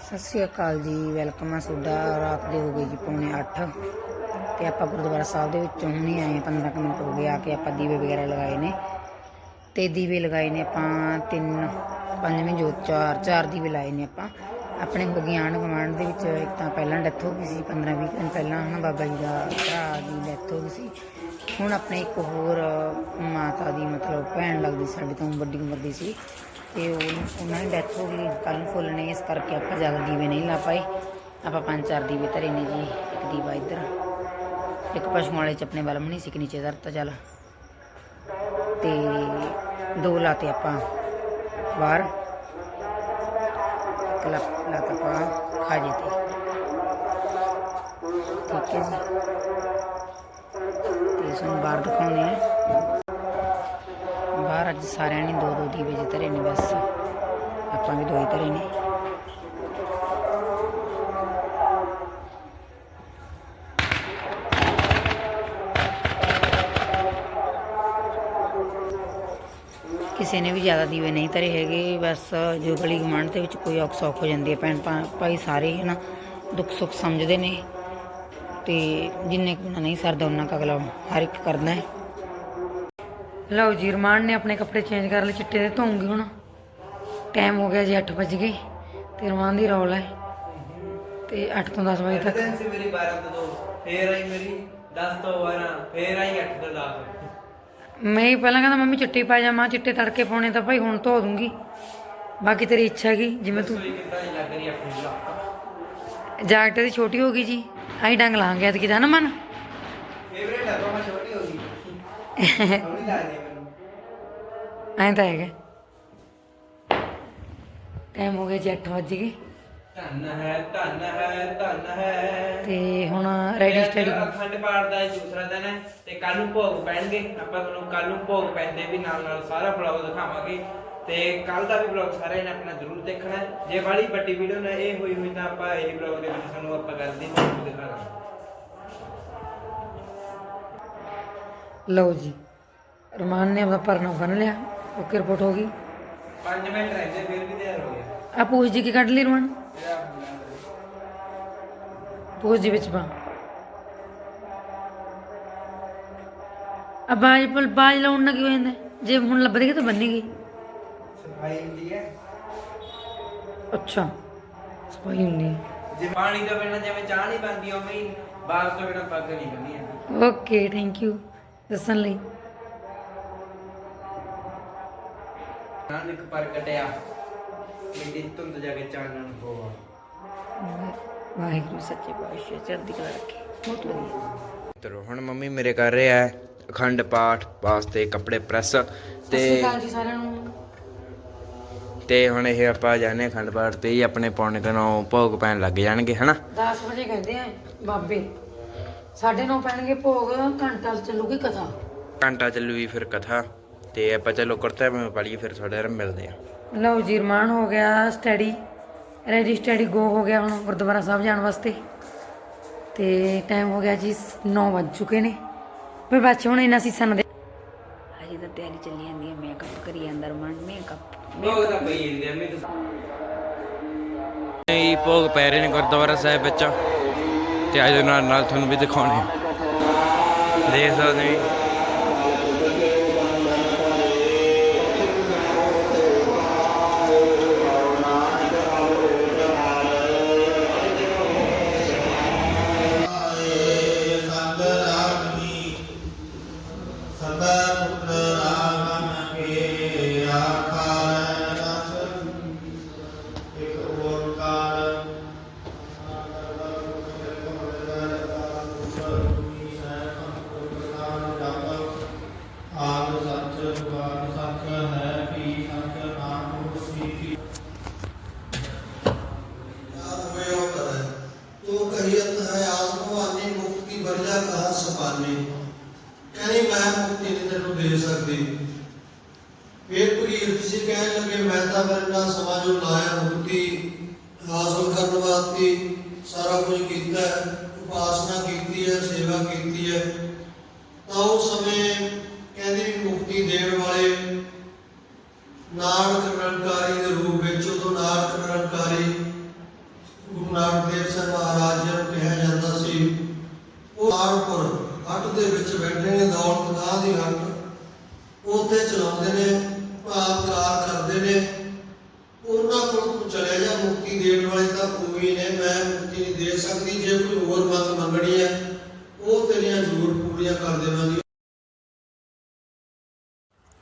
ਸਤਿ ਸ਼੍ਰੀ ਅਕਾਲ ਜੀ ਵੈਲਕਮ ਆ ਤੁਹਾਡਾ। ਰਾਤ ਦੇ ਹੋ ਗਏ ਜੀ ਪੌਣੇ 8 ਤੇ ਆਪਾਂ ਗੁਰਦੁਆਰਾ ਸਾਹਿਬ ਦੇ ਵਿੱਚੋਂ ਹੁਣੇ ਆਏ ਹਾਂ, 15 ਕੁ ਮਿੰਟ ਹੋ ਗਏ ਆ ਕੇ ਆਪਾਂ ਦੀਵੇ ਵਗੈਰਾ ਲਗਾਏ ਨੇ ਤੇ ਦੀਵੇ ਲਗਾਏ ਨੇ ਆਪਾਂ ਤਿੰਨ ਪੰਜਵੇਂ ਜੋ ਚਾਰ ਚਾਰ ਦੀਵੇ ਲਾਏ ਨੇ ਆਪਾਂ। ਆਪਣੇ ਹੋ ਗਈ ਆਂਢ ਗੁਆਂਢ ਦੇ ਵਿੱਚ ਇੱਕ ਤਾਂ ਪਹਿਲਾਂ ਡੈਥ ਹੋ ਗਈ ਸੀ 15 20 ਦਿਨ ਪਹਿਲਾਂ ਹਨਾ ਬਾਬਾ ਜੀ ਦਾ ਭਰਾ ਦੀ ਡੈਥ ਹੋ ਗਈ ਸੀ। ਹੁਣ ਆਪਣੇ ਇੱਕ ਹੋਰ ਮਾਤਾ ਦੀ ਮਤਲਬ ਭੈਣ ਲੱਗਦੀ ਸਾਡੇ ਤੋਂ ਵੱਡੀ ਉਮਰ ਦੀ ਸੀ। ਤੇ ਉਹ ਉਹਨਾਂ ਦੀ ਡੈਥ ਹੋ ਗਈ ਕੱਲ ਫੁੱਲ ਨੇ, ਇਸ ਕਰਕੇ ਆਪਾਂ ਜ਼ਿਆਦਾ ਦੀਵੇ ਨਹੀਂ ਲਾ ਪਾਏ। ਆਪਾਂ ਪੰਜ ਚਾਰ ਦੀਵੇ ਧਰੇ ਨੇ ਜੀ, ਇੱਕ ਦੀਵਾ ਇੱਧਰ। ਇੱਕ ਪਸ਼ੂ ਵਾਲੇ ਚ ਆਪਣੇ ਬਲਮ ਨਹੀਂ ਸੀ ਕਿ ਨੀਚੇ ਧਰਤਾ, ਚੱਲ। ਤੇ ਦੋ ਲਾਤੇ ਆਪਾਂ ਬਾਹਰ। ਇੱਕ ਲਾ, ਲਾਤਾ ਆਪਾਂ ਖਾਜੇ ਤੇ। ਠੀਕ ਹੈ ਜੀ। ਤੇ ਸਾਨੂੰ ਬਾਹਰ ਦਿਖਾਉਂਦੇ ਆ ਬਾਹਰ ਅੱਜ ਸਾਰਿਆਂ ਨੇ ਦੋ ਦੋ ਦੀਵੇ ਜਿਹੇ ਧਰੇ ਨੇ ਬਸ। ਆਪਾਂ ਵੀ ਦੋ ਹੀ ਧਰੇ ਨੇ। ਕਿਸੇ ਨੇ ਵੀ ਜ਼ਿਆਦਾ ਦੀਵੇ ਨਹੀਂ ਧਰੇ ਹੈਗੇ, ਬਸ ਜੋ ਗਲੀ ਗਮਾਂਡ ਦੇ ਵਿੱਚ ਕੋਈ ਔਖ ਸੌਖ ਹੋ ਜਾਂਦੀ ਹੈ। ਭੈਣ ਭਾ- ਭਾਈ ਸਾਰੇ ਹੀ ਨਾ ਦੁੱਖ ਸੁੱਖ ਸਮਝਦੇ ਨੇ। ਤੇ ਜਿੰਨੇ ਕੁ ਨਹੀਂ ਸਰਦਾ ਉਹਨਾਂ ਕੁ ਅਗਲਾ ਹਰ ਇੱਕ ਕਰਦਾ ਹੈ। ਲਓ ਜੀ ਰਮਾਨ ਨੇ ਆਪਣੇ ਕੱਪੜੇ ਚੇਂਜ ਕਰ ਲਏ ਚਿੱਟੇ ਦੇ ਧੋਉਂਗੇ ਹੁਣ। ਟਾਈਮ ਹੋ ਗਿਆ ਜੀ 8 ਵਜ ਗਏ ਤੇ ਰਮਾਨ ਦੀ ਰੌਲ ਹੈ। ਤੇ 8 ਤੋਂ 10 ਵਜੇ ਤੱਕ। ਦਿਨ ਸੀ ਮੇਰੀ 12 ਤੋਂ 2 ਫੇਰ ਆਈ ਮੇਰੀ 10 ਤੋਂ 12 ਫੇਰ ਆਈ 8 ਤੋਂ 10 ਮੈਂ ਹੀ ਪਹਿਲਾਂ ਕਹਿੰਦਾ ਮੰਮੀ ਚਿੱਟੀ ਪਾ ਜਾ ਮਾਂ ਚਿੱਟੇ ਤੜਕੇ ਪਾਉਣੇ ਤਾਂ ਭਾਈ ਹੁਣ ਧੋ ਦੂੰਗੀ। ਬਾਕੀ ਤੇਰੀ ਇੱਛਾ ਹੈਗੀ ਜਿਵੇਂ ਤੂੰ ਕਿੱਦਾਂ ਜਾਕਟ ਦੀ ਛੋਟੀ ਹੋ ਗਈ ਜੀ। ਆਈ ਡੰਗ ਲਾਂਗੇ ਐਤਕੀ ਦਾ ਨਾ ਮਨ? ਫੇਵਰੇਟ ਹੈ ਤਾਂ ਛੋਟੀ ਹੋ ਗਈ। ਲੱਗਦੀ ਮੈਨੂੰ। ਐਂ ਤਾਂ ਹੈਗਾ। ਟਾਈਮ ਹੋ ਗਿਆ ਜੀ 8 ਵਜ ਗਏ। ਧੰਨ ਹੈ ਧੰਨ ਹੈ ਧੰਨ ਹੈ। ਤੇ ਹੁਣ ਰੈਡੀ ਸਟੱਡੀ ਅਖੰਡ ਪਾਠ ਦਾ ਇਹ ਦੂਸਰਾ ਦਿਨ ਹੈ ਤੇ ਕੱਲ ਨੂੰ ਭੋਗ ਪੈਣਗੇ। ਆਪਾਂ ਤੁਹਾਨੂੰ ਕੱਲ ਨੂੰ ਭੋਗ ਪੈਂਦੇ ਵੀ ਨਾਲ ਨਾਲ ਸਾਰਾ ਬਲੌਗ ਦਿਖਾਵਾਂਗੇ। ਤੇ ਕੱਲ ਦਾ ਵੀ ਬਲੌਗ ਸਾਰਿਆਂ ਨੇ ਆਪਣਾ ਜ਼ਰੂਰ ਦੇਖਣਾ ਹੈ। ਜੇ ਵਾਲੀ ਵੱਡੀ ਵੀਡੀਓ ਨਾ ਇਹ ਹੋਈ ਹੋਈ ਤਾਂ ਆਪਾਂ ਇਹ ਬਲੌਗ ਦੇ ਵਿੱਚ ਤੁਹਾਨੂੰ ਆਪਾਂ ਕਰਦੇ ਹਾਂ ਦਿਖਾਣਾ ਲਓ ਜੀ। ਰਮਾਨ ਨੇ ਆਪਣਾ ਪਰਨਾ ਬੰਨ ਲਿਆ ਓਕੇ ਰਿਪੋਰਟ ਹੋ ਗਈ। 5 ਮਿੰਟ ਰਹਿੰਦੇ ਫਿਰ ਵੀ ਤਿਆਰ ਹੋ ਗਿਆ ਆ ਪੂਛ ਜੀ ਕੀ ਕੱਢ ਲਈ ਰਮਾਨ ਪੂਛ ਜੀ ਵਿੱਚ ਪਾ। ਆ ਬਾਜ ਪਲ ਬਾਜ ਲਾਉਣ ਨਾ ਕੀ ਹੋ ਜਾਂਦਾ? ਜੇ ਹੁਣ ਲੱਭ ਦੇਗੀ ਤਾਂ ਬੰਨੀ ਗਈ ਸਫ਼ਾਈ ਹੁੰਦੀ ਹੈ। ਅੱਛਾ ਸਫ਼ਾਈ ਹੁੰਦੀ ਹੈ। ਜੇ ਪਾਣੀ ਤੋਂ ਬਿਨਾਂ ਜਿਵੇਂ ਚਾਹ ਨਹੀਂ ਬਣਦੀ ਉਵੇਂ ਹੀ ਬਾਗ ਤੋਂ ਬਿਨਾਂ ਪੱਗ ਨਹੀਂ ਬੰਨੀ ਜਾਂਦੀ। ਓਕੇ ਥੈਂਕ ਯੂ ਦੱਸਣ ਲਈ। ਨਾਨਕ ਪਰ ਕਟਿਆ ਮੇਰੀ ਧੁੰਦ ਜਾ ਕੇ ਚਾਨਣ ਹੋਆ। ਵਾਹਿਗੁਰੂ ਸੱਚੇ ਪਾਤਸ਼ਾਹ ਚੜ੍ਹਦੀ ਕਲਾ ਰੱਖੇ। ਬਹੁਤ ਵਧੀਆ। ਹੁਣ ਮੰਮੀ ਮੇਰੇ ਕਰ ਰਹੇ ਆ ਅਖੰਡ ਪਾਠ ਵਾਸਤੇ ਕੱਪੜੇ ਪ੍ਰੈਸ ਤੇ ਜੀ ਸਾਰਿਆਂ ਨੂੰ। ਤੇ ਹੁਣ ਇਹ ਆਪਾਂ ਜਾਣੇ ਅਖੰਡ ਪਾਠ ਤੇ ਹੀ ਆਪਣੇ ਪੌਣੇ ਕੁ ਨੌ ਭੋਗ ਪੈਣ ਲੱਗ ਜਾਣਗੇ ਹਨਾ? 10 ਵਜੇ ਕਹਿੰਦੇ ਆ ਬਾਬੇ ਸਾਡੇ ਨੂੰ ਪੈਣਗੇ ਭੋਗ ਘੰਟਾ ਚੱਲੂਗੀ ਕਥਾ। ਘੰਟਾ ਚੱਲੂਗੀ ਫਿਰ ਕਥਾ। ਤੇ ਆਪਾਂ ਚਲੋ ਕੁਰਤਾ ਮੈਂ ਪੜੀਏ ਫਿਰ ਤੁਹਾਡੇ ਨਾਲ ਮਿਲਦੇ ਆ ਲਓ ਜੀ ਰਮਾਨ ਹੋ ਗਿਆ ਸਟੱਡੀ ਰੈਡੀ ਸਟੱਡੀ ਗੋ ਹੋ ਗਿਆ ਹੁਣ ਗੁਰਦੁਆਰਾ ਸਾਹਿਬ ਜਾਣ ਵਾਸਤੇ। ਤੇ ਟਾਈਮ ਹੋ ਗਿਆ ਜੀ 9 ਵੱਜ ਚੁੱਕੇ ਨੇ। ਵੀ ਬੱਚੇ ਹੁਣ ਇਹਨਾਂ ਸੀਸਾਂ ਦੇ ਹਜੇ ਤਾਂ ਤਿਆਰੀ ਚੱਲੀ ਜਾਂਦੀ ਹੈ ਮੇਕਅਪ ਕਰੀ ਜਾਂਦਾ ਰਮਾਨ ਮੇਕਅਪ ਤਾਂ ਪਈ ਜਾਂਦੇ ਅੰਮੀ ਤੂੰ ਨਹੀਂ ਭੋਗ ਪੈ ਰਹੇ ਨੇ ਗੁਰਦੁਆਰਾ ਸਾਹਿਬ ਵਿੱਚ। ਤੇ ਅੱਜ ਨਾਲ ਨਾਲ ਤੁਹਾਨੂੰ ਵੀ ਦਿਖਾਉਣੇ। ਦੇਖ ਸਕਦੇ ਹੋ ਬਰਜਾ ਸਪਾਨੇ ਕਹਿੰਦੀ, ਮੈਂ ਮੁਕਤੀ ਨਹੀਂ ਤੈਨੂੰ ਦੇ ਸਕਦੀ। ਫੇਰ ਪੁਰੀਰ ਜੀ ਕਹਿਣ ਲੱਗੇ, ਮੈਂ ਤਾਂ ਵਰਨਾ ਸਮਾਜੋਂ ਲਾਇਆ ਮੁਕਤੀ, ਹਾਸਲ ਕਰਨ ਵਾਸਤੇ ਸਾਰਾ ਕੁਝ ਕੀਤਾ ਉਪਾਸਨਾ ਕੀਤੀ ਹੈ, ਸੇਵਾ ਕੀਤੀ ਹੈ। ਤਾਂ ਉਸ ਸਮੇਂ ਕਹਿੰਦੀ, ਮੁਕਤੀ ਦੇਣ ਵਾਲੇ ਨਾਨਕ ਦੇਣ ਵਾਲੇ ਤਾਂ ਉਹੀ ਨੇ ਮੈਂ ਮੁਕਤੀ ਨਹੀਂ ਦੇ ਸਕਦੀ ਜੇ ਕੋਈ ਹੋਰ ਮੰਗ ਮੰਗਣੀ ਹੈ ਉਹ ਤੇਰੀਆਂ ਜ਼ਰੂਰ ਪੂਰੀਆਂ ਕਰ ਦੇਵਾਂਗੀ।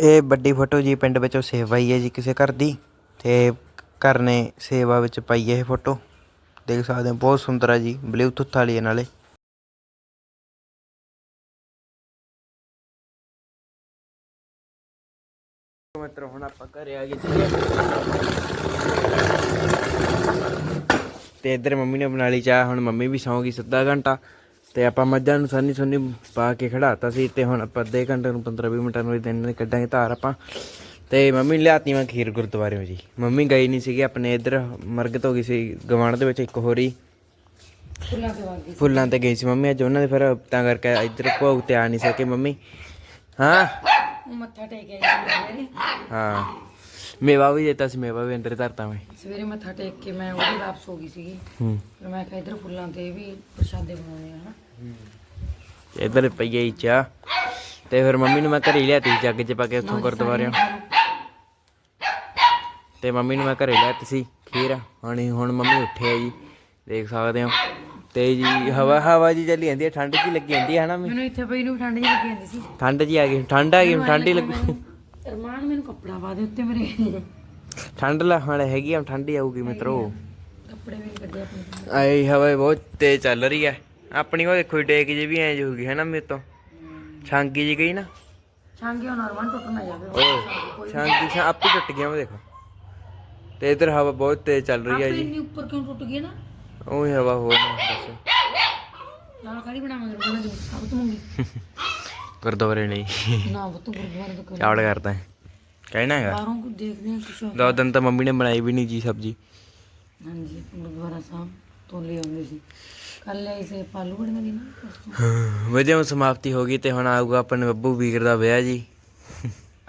ਇਹ ਵੱਡੀ ਫੋਟੋ ਜੀ ਪਿੰਡ ਵਿੱਚੋਂ ਸੇਵਾਈ ਹੈ ਜੀ ਕਿਸੇ ਘਰ ਦੀ ਤੇ ਘਰ ਨੇ ਸੇਵਾ ਵਿੱਚ ਪਾਈ ਹੈ ਇਹ ਫੋਟੋ। ਦੇਖ ਸਕਦੇ ਹੋ ਬਹੁਤ ਸੁੰਦਰ ਹੈ ਜੀ ਬਲੂਟੁੱਥ ਵਾਲੀ ਹੈ ਨਾਲੇ ਮਿੱਤਰ ਹੁਣ ਆਪਾਂ ਘਰੇ ਆ ਗਏ ਜੀ। ਤੇ ਇੱਧਰ ਮੰਮੀ ਨੇ ਬਣਾ ਲਈ ਚਾਹ ਹੁਣ ਮੰਮੀ ਵੀ ਸੌਂ ਗਈ ਸਿੱਧਾ ਘੰਟਾ। ਤੇ ਆਪਾਂ ਮੱਝਾਂ ਨੂੰ ਸੰਨੀ ਸੁੰਨੀ ਪਾ ਕੇ ਖੜਾਤਾ ਸੀ ਤੇ ਹੁਣ ਆਪਾਂ ਅੱਧੇ ਘੰਟੇ ਨੂੰ 15 20 ਮਿੰਟਾਂ ਨੂੰ ਦਿਨ ਕੱਢਾਂਗੇ ਧਾਰ ਆਪਾਂ। ਤੇ ਮੰਮੀ ਨੇ ਲਿਆਤੀ ਮੈਂ ਖੀਰ ਗੁਰਦੁਆਰਿਓਂ ਜੀ। ਮੰਮੀ ਗਈ ਨਹੀਂ ਸੀਗੀ ਆਪਣੇ ਇੱਧਰ ਮਰਗਤ ਹੋ ਗਈ ਸੀ ਗਵਾਂਢ ਦੇ ਵਿੱਚ ਇੱਕ ਹੋਰੀ ਫੁੱਲਾਂ ਤੇ ਵਾਗੀ। ਫੁੱਲਾਂ ਤੇ ਗਈ ਸੀ ਮੰਮੀ ਅੱਜ ਉਹਨਾਂ ਦੇ ਫਿਰ ਤਾਂ ਕਰਕੇ ਇੱਧਰ ਭੋਗ ਤੇ ਆ ਨਹੀਂ ਸਕੇ ਮੰਮੀ। ਹਾਂ? ਮੱਥਾ ਟੇਕ ਆਈ ਸੀ ਸਵੇਰੇ ਹਾਂ। ਮੇਵਾ ਵੀ ਦਿੱਤਾ ਸੀ ਮੇਵਾ ਵੀ ਅੰਦਰ ਧਰਤਾ ਮੈਂ। ਸਵੇਰੇ ਮੱਥਾ ਟੇਕ ਕੇ ਮੈਂ ਉਹਦੀ ਵਾਪਸ ਹੋ ਗਈ ਸੀਗੀ। ਹੂੰ। ਫਿਰ ਮੈਂ ਕਿਹਾ ਇਧਰ ਫੁੱਲਾਂ ਤੇ ਵੀ ਪ੍ਰਸ਼ਾਦੇ ਬਣਾਉਣੇ ਆ ਹਨਾ। ਇੱਧਰ ਪਈ ਗਈ ਚਾਹ ਤੇ ਫਿਰ ਮੰਮੀ ਨੂੰ ਮੈਂ ਘਰੇ ਹੀ ਲਿਆਤੀ ਜੱਗ 'ਚ ਪਾ ਕੇ ਉੱਥੋਂ ਗੁਰਦੁਆਰਿਓਂ। ਤੇ ਮੰਮੀ ਨੂੰ ਮੈਂ ਘਰੇ ਲਿਆਤੀ ਸੀ ਖੀਰ। ਹੁਣ ਹੁਣ ਮੰਮੀ ਉੱਠੇ ਆ ਜੀ ਦੇਖ ਸਕਦੇ ਹੋ। ਤੇ ਜੀ ਹਵਾ ਹਵਾ ਜੀ ਚੱਲੀ ਜਾਂਦੀ ਹੈ ਠੰਡ ਜੀ ਲੱਗੀ ਜਾਂਦੀ ਹੈ ਹਨਾ? ਮੈਨੂੰ ਇੱਥੇ ਪਈ ਨੂੰ ਠੰਡ ਜਿਹੀ ਲੱਗੀ ਜਾਂਦੀ ਸੀ। ਠੰਡ ਜੀ ਆ ਗਈ ਠੰਡ ਆ ਗਈ ਠੰਡ ਹੀ ਲੱਗੂ। ਅਰਮਾਨ ਮੈਨੂੰ ਕੱਪੜਾ ਪਾ ਦੇ ਉੱਤੇ ਮੇਰੇ। ਠੰਡ ਲਾ ਹੁਣ ਹੈਗੀ ਆ ਠੰਡ ਹੀ ਆਊਗੀ ਮਿੱਤਰੋ। ਕੱਪੜੇ ਵੀ ਕੱਢੇ ਆਪਣੇ ਆਈ ਹਵਾ ਬਹੁਤ ਤੇਜ਼ ਚੱਲ ਰਹੀ ਹੈ ਆਪਣੀ ਉਹ ਦੇਖੋ ਡੇਕ ਜੀ ਵੀ ਐਂ ਜਿਹੀ ਹੋ ਨਾ ਮੇਰੇ ਤੋਂ? ਛਾਂਗੀ ਜੀ ਗਈ ਨਾ। ਛਾਂਗੇ ਹੁਣ ਅਰਮਾਨ ਟੁੱਟ ਨਾ ਜਾਵੇ। ਓਏ ਛਾਂਗੀ ਛਾਂ ਆਪੇ ਟੁੱਟ ਗਿਆ ਮੈਂ ਦੇਖੋ। ਤੇ ਇਧਰ ਹਵਾ ਬਹੁਤ ਤੇਜ਼ ਚੱਲ ਰਹੀ ਹੈ ਆਪੇ ਜੀ। ਇੰਨੀ ਉੱਪਰ ਕਿਉਂ ਟੁੱਟ ਗਈ ਨਾ? ਉਹ ਹਵਾ ਹੋਰ ਨਾ ਨਾਲ ਕਾੜੀ ਬਣਾਵਾਂਗੇ? ਉਹਨਾਂ ਦੀ ਸਭ ਤੋਂ ਮੰਗੀ ਗੁਰਦੁਆਰੇ ਨਹੀਂ। ਨਾ ਉਹ ਤੋਂ ਗੁਰਦੁਆਰੇ ਤੋਂ ਕਰ ਚਾਵਲ ਕਰਦਾ ਹੈ। ਕਹਿਣਾ ਹੈਗਾ। ਬਾਹਰੋਂ ਕੁਝ ਦੇਖਦੇ ਹਾਂ ਕੁਛ ਦੋ ਦਿਨ ਤਾਂ ਮੰਮੀ ਨੇ ਬਣਾਈ ਵੀ ਨਹੀਂ ਜੀ ਸਬਜੀ। ਹਾਂਜੀ ਗੁਰਦੁਆਰਾ ਸਾਹਿਬ ਤੋਂ ਲੈ ਆਉਂਦੇ ਸੀ। ਕੱਲ ਲਿਆਈ ਸੀ ਪਾਲੂ ਬੜੀਆਂ ਦੀ ਨਾ ਪਰਸੋਂ। ਵਜੋਂ ਸਮਾਪਤੀ ਹੋ ਗਈ ਤੇ ਹੁਣ ਆਊਗਾ ਆਪਣੇ ਬੱਬੂ ਵੀਰ ਦਾ ਵਿਆਹ ਜੀ।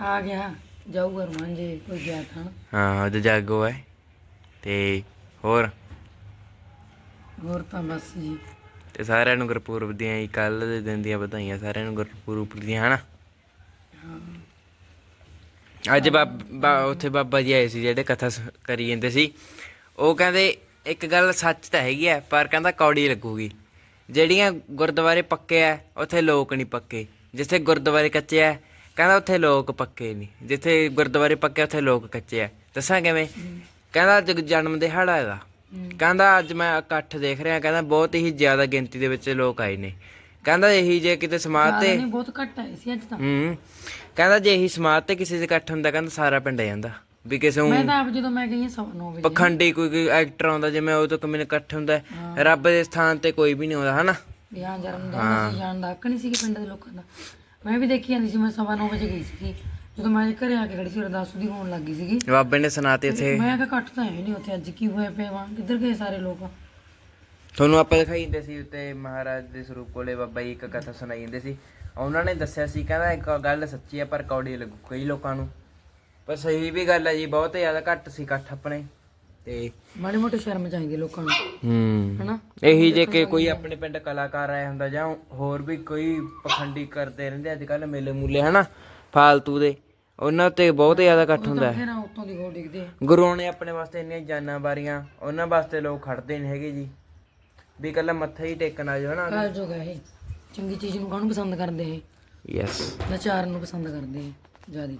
ਆ ਗਿਆ ਜਾਊਗਾ ਅਰਮਾਨ ਜੇ ਕੋਈ ਗਿਆ ਖਾਣ ਹਾਂ ਉਹਦੇ ਜਾਗੋ ਹੈ। ਤੇ ਹੋਰ? ਹੋਰ ਤਾਂ ਬਸ ਜੀ। ਤੇ ਸਾਰਿਆਂ ਨੂੰ ਗੁਰਪੁਰਬ ਦੀਆਂ ਹੀ ਕੱਲ ਦੇ ਦਿਨ ਦੀਆਂ ਵਧਾਈਆਂ ਸਾਰਿਆਂ ਨੂੰ ਗੁਰਪੁਰਬ ਦੀਆਂ ਹਨਾ? ਅੱਜ ਬਾਬਾ ਉੱਥੇ ਬਾਬਾ ਜੀ ਆਏ ਸੀ ਜਿਹੜੇ ਕਥਾ ਸ- ਕਰੀ ਜਾਂਦੇ ਸੀ। ਉਹ ਕਹਿੰਦੇ ਇੱਕ ਗੱਲ ਸੱਚ ਤਾਂ ਹੈਗੀ ਆ ਪਰ ਕਹਿੰਦਾ ਕੌੜੀ ਲੱਗੂਗੀ। ਜਿਹੜੀਆਂ ਗੁਰਦੁਆਰੇ ਪੱਕੇ ਆ ਉੱਥੇ ਲੋਕ ਨਹੀਂ ਪੱਕੇ। ਜਿੱਥੇ ਗੁਰਦੁਆਰੇ ਕੱਚੇ ਆ ਕਹਿੰਦਾ ਉੱਥੇ ਲੋਕ ਪੱਕੇ ਨਹੀਂ। ਜਿੱਥੇ ਗੁਰਦੁਆਰੇ ਪੱਕੇ ਉੱਥੇ ਲੋਕ ਕੱਚੇ ਆ। ਦੱਸਾਂ ਕਿਵੇਂ? ਕਹਿੰਦਾ ਅੱਜ ਜਨਮ ਦਿਹਾੜਾ ਹੈਗਾ ਕਹਿੰਦਾ ਅੱਜ ਮੈਂ ਇਕੱਠ ਦੇਖ ਰਿਹਾ ਕਹਿੰਦਾ ਬਹੁਤ ਹੀ ਜ਼ਿਆਦਾ ਗਿਣਤੀ ਦੇ ਵਿੱਚ ਲੋਕ ਆਏ ਨੇ। ਕਹਿੰਦਾ ਇਹੀ ਜੇ ਕਿਤੇ ਸਮਾਜ ਤੇ ਨਹੀਂ ਬਹੁਤ ਘੱਟ ਆਏ ਸੀ ਅੱਜ ਤਾਂ। ਹੂੰ ਕਹਿੰਦਾ ਜੇ ਇਹੀ ਸਮਾਜ ਤੇ ਕਿਸੇ ਦੇ ਇਕੱਠ ਹੁੰਦਾ ਕਹਿੰਦਾ ਸਾਰਾ ਪਿੰਡ ਆ ਜਾਂਦਾ। ਵੀ ਕਿਸੇ ਮੈਂ ਨੂੰ ਤਾਂ ਆਪ ਜਦੋਂ ਮੈਂ ਗਈ ਹਾਂ ਸਵਾ ਨੌ ਵਜੇ। ਪਖੰਡੀ ਕੋਈ ਕੋਈ ਐਕਟਰ ਆਉਂਦਾ ਜਿਵੇਂ ਉਹ ਤੋਂ ਕਿਵੇਂ ਇਕੱਠ ਹੁੰਦਾ। ਰੱਬ ਦੇ ਸਥਾਨ ਤੇ ਕੋਈ ਵੀ ਨਹੀਂ ਆਉਂਦਾ ਹਨਾ? ਵੀ ਹਾਂ ਜਨਮ ਦਿਨ ਸੀ ਜਾਣ ਦਾ ਹੱਕ ਨਹੀਂ ਸੀ ਕਿ ਪਿੰਡ ਦੇ ਲੋਕਾਂ ਦਾ। ਮੈਂ ਵੀ ਦੇਖੀ ਜਾਂਦੀ ਸੀ ਮੈਂ ਸਵਾ ਨੌ ਵਜੇ ਗਈ ਸੀ ਜਦੋਂ ਮੈਂ ਘਰੇ ਆ ਕੇ ਖੜੀ ਸੀ ਅਰਦਾਸ ਦੀ ਹੋਣ ਲੱਗੀ ਸੀਗੀ। ਬਾਬੇ ਨੇ ਸੁਣਾਤੇ ਉੱਥੇ। ਮੈਂ ਕਿਹਾ ਘੱਟ ਤਾਂ ਹੈ ਨਹੀਂ ਉੱਥੇ ਅੱਜ ਕੀ ਹੋਇਆ ਪਿਆ ਵਾ? ਕਿੱਧਰ ਗਏ ਸਾਰੇ ਲੋਕ? ਤੁਹਾਨੂੰ ਆਪਾਂ ਦਿਖਾਈ ਦਿੰਦੇ ਸੀ ਉੱਤੇ ਮਹਾਰਾਜ ਦੇ ਸਰੂਪ ਕੋਲੇ ਬਾਬਾ ਜੀ ਇੱਕ ਕਥਾ ਸੁਣਾਈ ਜਾਂਦੇ ਸੀ। ਉਹਨਾਂ ਨੇ ਦੱਸਿਆ ਸੀ ਕਹਿੰਦਾ ਇੱਕ ਗੱਲ ਸੱਚੀ ਹੈ ਪਰ ਕੌੜੀ ਲੱਗੂ ਕਈ ਲੋਕਾਂ ਨੂੰ। ਪਰ ਸਹੀ ਵੀ ਗੱਲ ਹੈ ਜੀ ਬਹੁਤ ਜ਼ਿਆਦਾ ਘੱਟ ਸੀ ਇਕੱਠ ਆਪਣੇ। ਤੇ ਮਾੜੀ ਮੋਟੀ ਸ਼ਰਮ ਚਾਹੀਦੀ ਲੋਕਾਂ ਨੂੰ ਹੂੰ। ਹਨਾ? ਇਹੀ ਜੇ ਕਿ ਕੋਈ ਆਪਣੇ ਪਿੰਡ ਕਲਾਕਾਰ ਆਇਆ ਹੁੰਦਾ ਜਾਂ ਹੋਰ ਵੀ ਕੋਈ ਪਖੰਡੀ ਕਰਦੇ ਰਹਿੰਦੇ ਅੱਜ ਕੱਲ ਮੇਲੇ ਮੂਲੇ ਹਨਾ? ਫਾਲਤੂ ਦੇ। ਉਹਨਾਂ ਤੇ ਬਹੁਤ ਜ਼ਿਆਦਾ ਇਕੱਠ ਹੁੰਦਾ ਹੈ। ਫਿਰ ਉੱਤੋਂ ਦੀ ਹੋ ਡਿੱਗਦੇ ਆ। ਗੁਰੂਆਂ ਨੇ ਆਪਣੇ ਵਾਸਤੇ ਇੰਨੀਆਂ ਜਾਨਾਂ ਬਾਰੀਆਂ ਉਹਨਾਂ ਵਾਸਤੇ ਲੋਕ ਖੜਦੇ ਨਹੀਂ ਹੈਗੇ ਜੀ। ਵੀ ਕੱਲਾ ਮੱਥਾ ਹੀ ਟੇਕਣ ਆ ਜਾਓ ਹਨਾ ਕਾਲ ਜੋਗਾ ਇਹ। ਚੰਗੀ ਚੀਜ਼ ਨੂੰ ਕਾਹਨੂੰ ਪਸੰਦ ਕਰਦੇ ਇਹ? ਯੈਸ ਨਚਾਰ ਨੂੰ ਪਸੰਦ ਕਰਦੇ ਇਹ ਜਿਆਦੀ।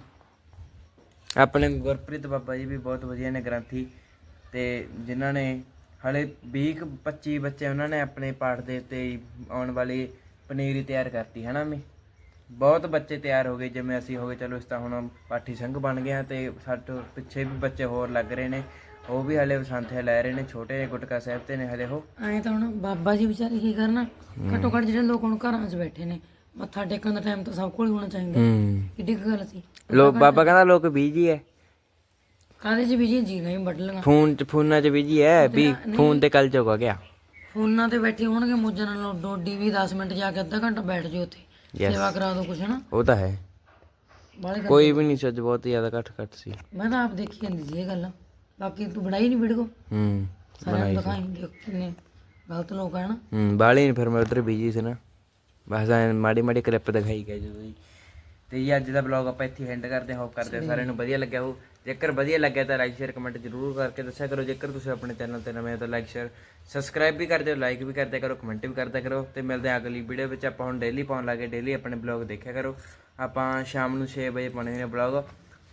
ਆਪਣੇ ਗੁਰਪ੍ਰੀਤ ਬਾਬਾ ਜੀ ਵੀ ਬਹੁਤ ਵਧੀਆ ਨੇ ਗ੍ਰੰਥੀ। ਤੇ ਜਿਨ੍ਹਾਂ ਨੇ ਹਲੇ 20 ਕੁ 25 ਬੱਚੇ ਉਹਨਾਂ ਨੇ ਆਪਣੇ ਪਾਠ ਦੇ ਉੱਤੇ ਹੀ ਆਉਣ ਵਾਲੀ ਪਨੀਰੀ ਤਿਆਰ ਕਰਤੀ ਹਨਾ ਮੀ ਬਹੁਤ ਬੱਚੇ ਤਿਆਰ ਹੋ ਗਏ ਜਿਵੇਂ ਅਸੀਂ ਹੋ ਗਏ ਚਲੋ ਇਸ ਤਾਂ ਹੁਣ ਪਾਠੀ ਸੰਘ ਬਣ ਗਿਆ ਤੇ ਸਾਡੇ ਪਿੱਛੇ ਵੀ ਬੱਚੇ ਹੋਰ ਲੱਗ ਰਹੇ ਨੇ ਉਹ ਵੀ ਹਲੇ ਸੰਥਿਆ ਲੈ ਰਹੇ ਨੇ ਛੋਟੇ ਗੁਟਕਾ ਸਾਹਿਬ ਤੇ ਨੇ ਹਲੇ ਉਹ। ਐਂ ਤਾਂ ਹੁਣ ਬਾਬਾ ਜੀ ਵਿਚਾਰੇ ਕੀ ਕਰਨ ਘੱਟੋ ਘੱਟ ਜਿਹੜੇ ਲੋਕ ਹੁਣ ਘਰਾਂ 'ਚ ਬੈਠੇ ਨੇ ਮੱਥਾ ਟੇਕਣ ਦਾ ਟਾਈਮ ਤਾਂ ਸਭ ਕੋਲ ਹੀ ਹੋਣਾ ਚਾਹੀਦਾ ਕਿੱਡੀ ਕੁ ਗੱਲ ਸੀ? ਲੋਕ ਬਾਬਾ ਕਹਿੰਦਾ ਲੋਕ ਬੀਜੀ ਐ। ਕਾਹਦੇ 'ਚ ਵੀ ਜੀ ਜੀਣਾ ਹੀ ਵੱਢ ਲਗਾ ਫੋਨ ਚ ਫੋਨਾਂ ਚ ਬੀਜੀ ਐ ਵੀ ਫੋਨ ਤੇ ਕੱਲ ਚੁੱਕ ਗਿਆ। ਫੋਨਾਂ ਤੇ ਬੈਠੇ ਹੋਣਗੇ ਮੋਜਾਂ ਨਾਲ ਡੋਡੀ ਵੀ 10 ਮਿੰਟ ਜਾ ਕੇ ਅੱਧਾ ਘੰਟਾ ਬੈਠ ਜਿਓ ਉੱਥੇ। ਸੇਵਾ ਕਰਾ ਦੋ ਕੁਛ ਹਨਾ? ਉਹ ਤਾਂ ਹੈ। ਬਾਲੇ ਕੋਈ ਵੀ ਨਹੀਂ ਸੱਚ ਬਹੁਤ ਜ਼ਿਆਦਾ ਘੱਟ ਘੱਟ ਸੀ। ਮੈਂ ਤਾਂ ਆਪ ਦੇਖੀ ਜਾਂਦੀ ਸੀ ਇਹ ਗੱਲ। ਬਾਕੀ ਤੂੰ ਬਣਾਈ ਨਹੀਂ ਵੀਡੀਓ? ਹੂੰ ਸਾਰਿਆਂ ਨੂੰ ਦਿਖਾਈ ਦੇਖ ਕਿੰਨੇ ਗਲਤ ਲੋਕ ਆ ਨਾ ਹੂੰ ਬਾਲੀ ਨਹੀਂ ਫਿਰ ਮੈਂ ਉਧਰ ਬਿਜ਼ੀ ਸੀ ਨਾ। ਬਸ ਮਾੜੀ ਮਾੜੀ ਕਲਿੱਪ ਦਿਖਾਈ ਗਏ ਜਦੋਂ ਤੇ ਜੀ ਅੱਜ ਦਾ ਬਲੌਗ ਆਪਾਂ ਇੱਥੇ ਐਂਡ ਕਰਦੇ ਹਾਂ। ਹੋਪ ਕਰਦੇ ਹਾਂ ਸਾਰਿਆਂ ਨੂੰ ਵਧੀਆ ਲੱਗਿਆ ਹੋ ਜੇਕਰ ਵਧੀਆ ਲੱਗਿਆ ਤਾਂ ਲਾਈਕ ਸ਼ੇਅਰ ਕਮੈਂਟ ਜ਼ਰੂਰ ਕਰਕੇ ਦੱਸਿਆ ਕਰੋ। ਜੇਕਰ ਤੁਸੀਂ ਆਪਣੇ ਚੈਨਲ ਤੇ ਨਵੇਂ ਹੋ ਤਾਂ ਲਾਈਕ ਸ਼ੇਅਰ ਸਬਸਕ੍ਰਾਈਬ ਵੀ ਕਰਦੇ ਹੋ ਲਾਈਕ ਵੀ ਕਰਦੇ ਕਰੋ ਕਮੈਂਟ ਵੀ ਕਰਦਾ ਕਰੋ ਤੇ ਮਿਲਦੇ ਹਾਂ ਅਗਲੀ ਵੀਡੀਓ ਵਿੱਚ। ਆਪਾਂ ਹੁਣ ਡੇਲੀ ਪਾਉਣ ਲੱਗੇ ਡੇਲੀ ਆਪਣੇ ਬਲੌਗ ਦੇਖਿਆ ਕਰੋ। ਆਪਾਂ ਸ਼ਾਮ ਨੂੰ 6 ਵਜੇ ਪਾਉਣੇ ਨੇ ਬਲੌਗ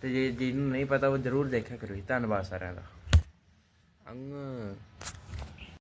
ਤੇ ਜੇ ਜਿਹਨੂੰ ਨਹੀਂ ਪਤਾ ਉਹ ਜ਼ਰੂਰ ਦੇਖਿਆ ਕਰੋ ਜੀ। ਧੰਨਵਾਦ ਸਾਰਿਆਂ ਦਾ। ਅੰਗ।